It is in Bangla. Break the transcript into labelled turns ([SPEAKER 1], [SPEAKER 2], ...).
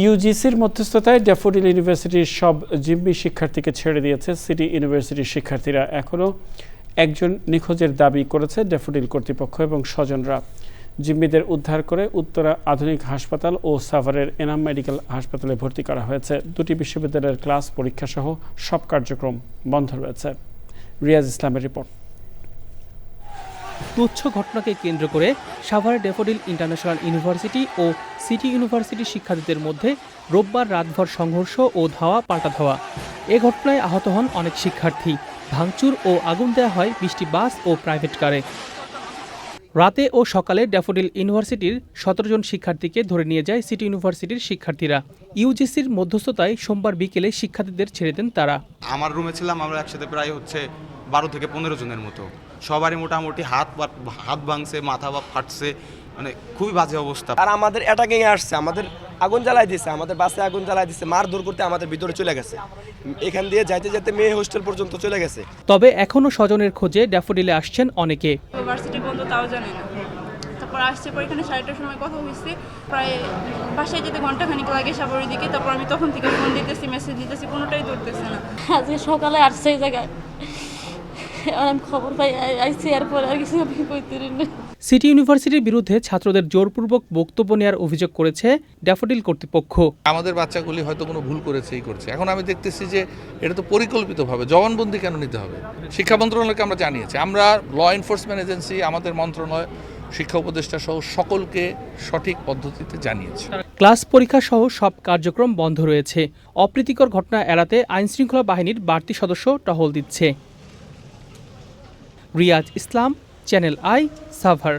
[SPEAKER 1] ইউজিসির মধ্যস্থতায় ড্যাফোডিল ইউনিভার্সিটির সব জিম্মি শিক্ষার্থীকে ছেড়ে দিয়েছে সিটি ইউনিভার্সিটির শিক্ষার্থীরা। এখনও একজন নিখোঁজের দাবি করেছে ড্যাফোডিল কর্তৃপক্ষ এবং স্বজনরা। জিম্মিদের উদ্ধার করে উত্তরা আধুনিক হাসপাতাল ও সাভারের এনাম মেডিকেল হাসপাতালে ভর্তি করা হয়েছে। দুটি বিশ্ববিদ্যালয়ের ক্লাস পরীক্ষাসহ সব কার্যক্রম বন্ধ রয়েছে। রিয়াজ ইসলামের রিপোর্ট।
[SPEAKER 2] তুচ্ছ ঘটনাকে কেন্দ্র করে সাভার ডেফোডিল ইন্টারন্যাশনাল ইউনিভার্সিটি ও সিটি ইউনিভার্সিটি শিক্ষার্থীদের মধ্যে রোববার রাতভর সংঘর্ষ ও ধাওয়া পাল্টা ধাওয়া। এ ঘটনায় আহত হন অনেক শিক্ষার্থী। ভাঙচুর ও আগুন দেওয়া হয় বৃষ্টি বাস ও প্রাইভেট কারে। রাতে ও সকালে ড্যাফোডিল ইউনিভার্সিটির সতেরো জন শিক্ষার্থীকে ধরে নিয়ে যায় সিটি ইউনিভার্সিটির শিক্ষার্থীরা। ইউজিসির মধ্যস্থতায় সোমবার বিকেলে শিক্ষার্থীদের ছেড়ে দেন তারা।
[SPEAKER 3] আমার রুমে ছিলাম আমরা একসাথে প্রায় হচ্ছে বারো থেকে পনেরো জনের মতো। সবারই মোটামুটি হাত পা- হাত ভাঙছে মাথা বা ফাটছে মানে খুবই বাজে অবস্থা।
[SPEAKER 4] আর আমাদের অ্যাটাকিং আসছে আমাদের আগুন জ্বালাই দিছে আমাদের বাসে আগুন জ্বালাই দিছে মারধর করতে আমাদের ভিতরে চলে গেছে। এখান দিয়ে যাইতে যাইতে মেয়ে হোস্টেল পর্যন্ত চলে গেছে।
[SPEAKER 2] তবে এখনও স্বজনের খোঁজে ড্যাফোডিলে আসছেন অনেকে।
[SPEAKER 5] ভার্সিটি বন্ধ তাও জানে না। তারপর আসছে পর এখানে সাড়েটার সময় কথা হয়েছে প্রায় বাসায় যেতে ঘন্টাখানিক লাগে সাবরের দিকে তারপর আমি তখন থেকে ফোন দিতেছি মেসেজ দিতেছি কোনোটাই ধরতেছে না।
[SPEAKER 6] আজকে সকালে আসছে এই জায়গায়। আর আমি খবর পাই আই- আইছি আর কিছু আমি কইতে
[SPEAKER 2] সিটি ইউনিভার্সিটির বিরুদ্ধে ছাত্রদের জোরপূর্বক বক্তব্য নেওয়ার অভিযোগ করেছে ড্যাফোডিল কর্তৃপক্ষ।
[SPEAKER 7] আমাদের বাচ্চাগুলি হয়তো কোনো ভুল করেছে এই করছে। এখন আমি দেখতেছি যে এটা তো পরিকল্পিতভাবে জবানবন্দি কেন নিতে হবে? শিক্ষা মন্ত্রণালয়কে আমরা জানিয়েছি। আমরা ল এনফোর্সমেন্ট এজেন্সি আমাদের মন্ত্রণালয় শিক্ষা উপদেষ্টা সহ সকলকে সঠিক পদ্ধতিতে জানিয়েছি।
[SPEAKER 2] ক্লাস পরীক্ষা সহ সব কার্যক্রম বন্ধ রয়েছে। অপ্রীতিকর ঘটনা এড়াতে আইনশৃঙ্খলা বাহিনীর বাড়তি সদস্য টহল দিচ্ছে। Riaz Islam Channel I Savar.